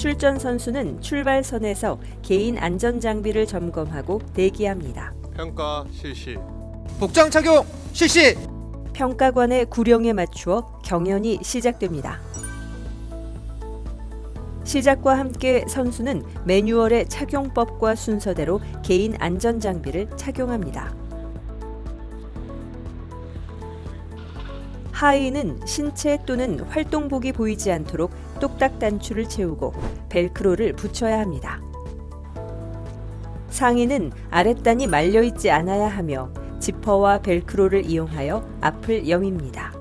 출전 선수는 출발선에서 개인 안전 장비를 점검하고 대기합니다. 평가 실시. 복장 착용 실시. 평가관의 구령에 맞추어 경연이 시작됩니다. 시작과 함께 선수는 매뉴얼의 착용법과 순서대로 개인 안전 장비를 착용합니다. 하의는 신체 또는 활동복이 보이지 않도록 똑딱 단추를 채우고 벨크로를 붙여야 합니다. 상의는 아랫단이 말려 있지 않아야 하며 지퍼와 벨크로를 이용하여 앞을 여밉니다.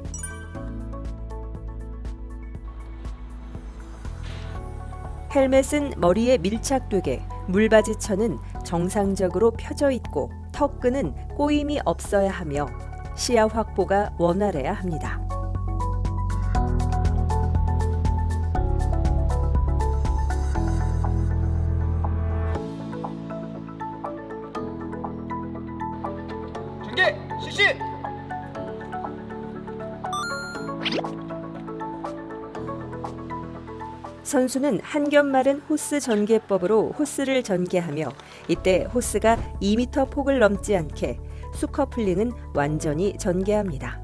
헬멧은 머리에 밀착되게 물바지처는 정상적으로 펴져 있고 턱끈은 꼬임이 없어야 하며 시야 확보가 원활해야 합니다. 실시. 선수는 한 겹 마른 호스 전개법으로 호스를 전개하며 이때 호스가 2m 폭을 넘지 않게 수커플링은 완전히 전개합니다.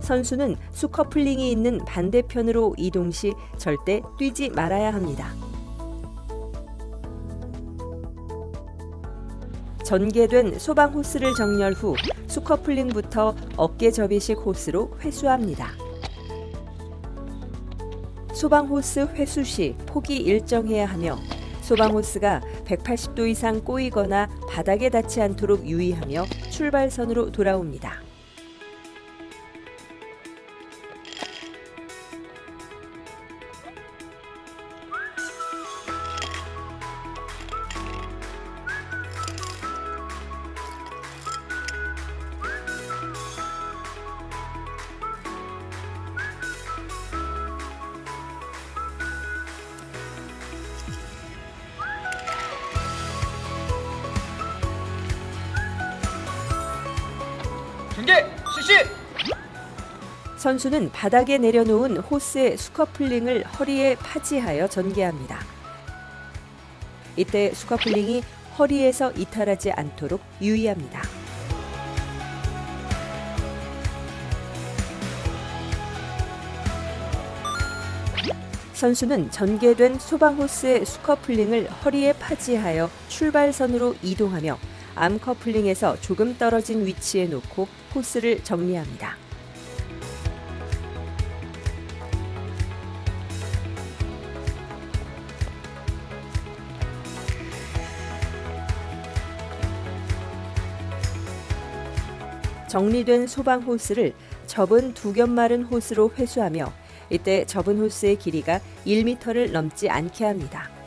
선수는 수커플링이 있는 반대편으로 이동 시 절대 뛰지 말아야 합니다. 전개된 소방 호스를 정렬 후 수커플링부터 어깨 접이식 호스로 회수합니다. 소방 호스 회수 시 폭이 일정해야 하며 소방 호스가 180도 이상 꼬이거나 바닥에 닿지 않도록 유의하며 출발선으로 돌아옵니다. 전개 실시. 선수는 바닥에 내려놓은 호스의 수커플링을 허리에 파지하여 전개합니다. 이때 수커플링이 허리에서 이탈하지 않도록 유의합니다. 선수는 전개된 소방 호스의 수커플링을 허리에 파지하여 출발선으로 이동하며 암 커플링에서 조금 떨어진 위치에 놓고 호스를 정리합니다. 정리된 소방 호스를 접은 두 겹 마른 호스로 회수하며 이때 접은 호스의 길이가 1m를 넘지 않게 합니다.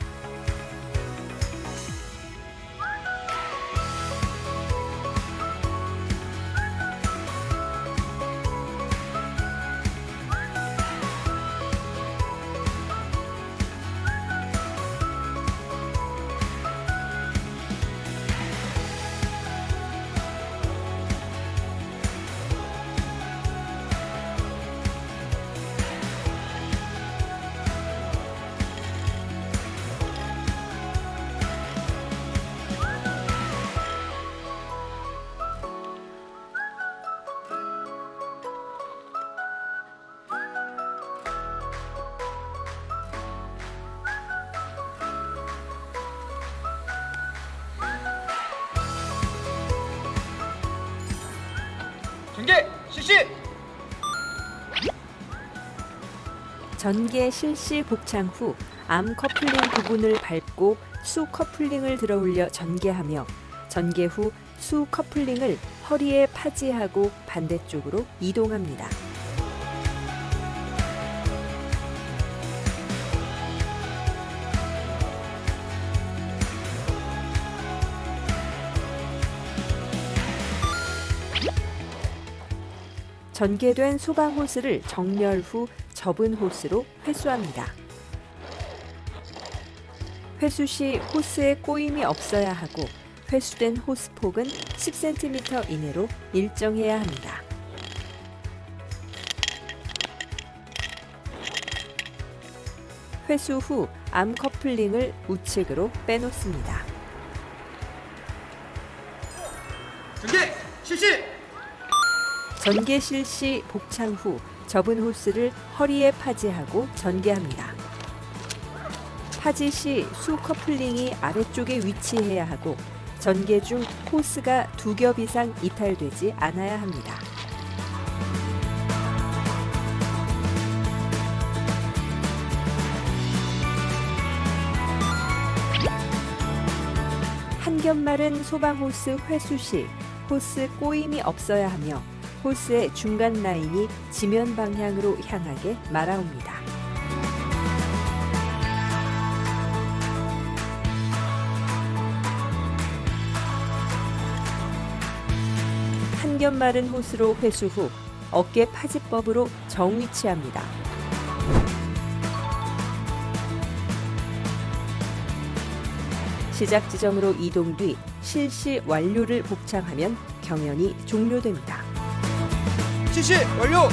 실시. 전개 실시 복창 후 암 커플링 부분을 밟고 수 커플링을 들어 올려 전개하며 전개 후 수 커플링을 허리에 파지하고 반대쪽으로 이동합니다. 전개된 소강 호스를 정렬 후 접은 호스로 회수합니다. 회수 시 호스에 꼬임이 없어야 하고 회수된 호스 폭은 10cm 이내로 일정해야 합니다. 회수 후 암 커플링을 우측으로 빼놓습니다. 전개 실시! 전개 실시 복창 후 접은 호스를 허리에 파지하고 전개합니다. 파지 시 수 커플링이 아래쪽에 위치해야 하고 전개 중 호스가 두 겹 이상 이탈되지 않아야 합니다. 한 겹 마른 소방 호스 회수 시 호스 꼬임이 없어야 하며 호스의 중간 라인이 지면 방향으로 향하게 말아옵니다. 한 겹 마른 호스로 회수 후 어깨 파지법으로 정위치합니다. 시작 지점으로 이동 뒤 실시 완료를 복창하면 경연이 종료됩니다. 실시 완료.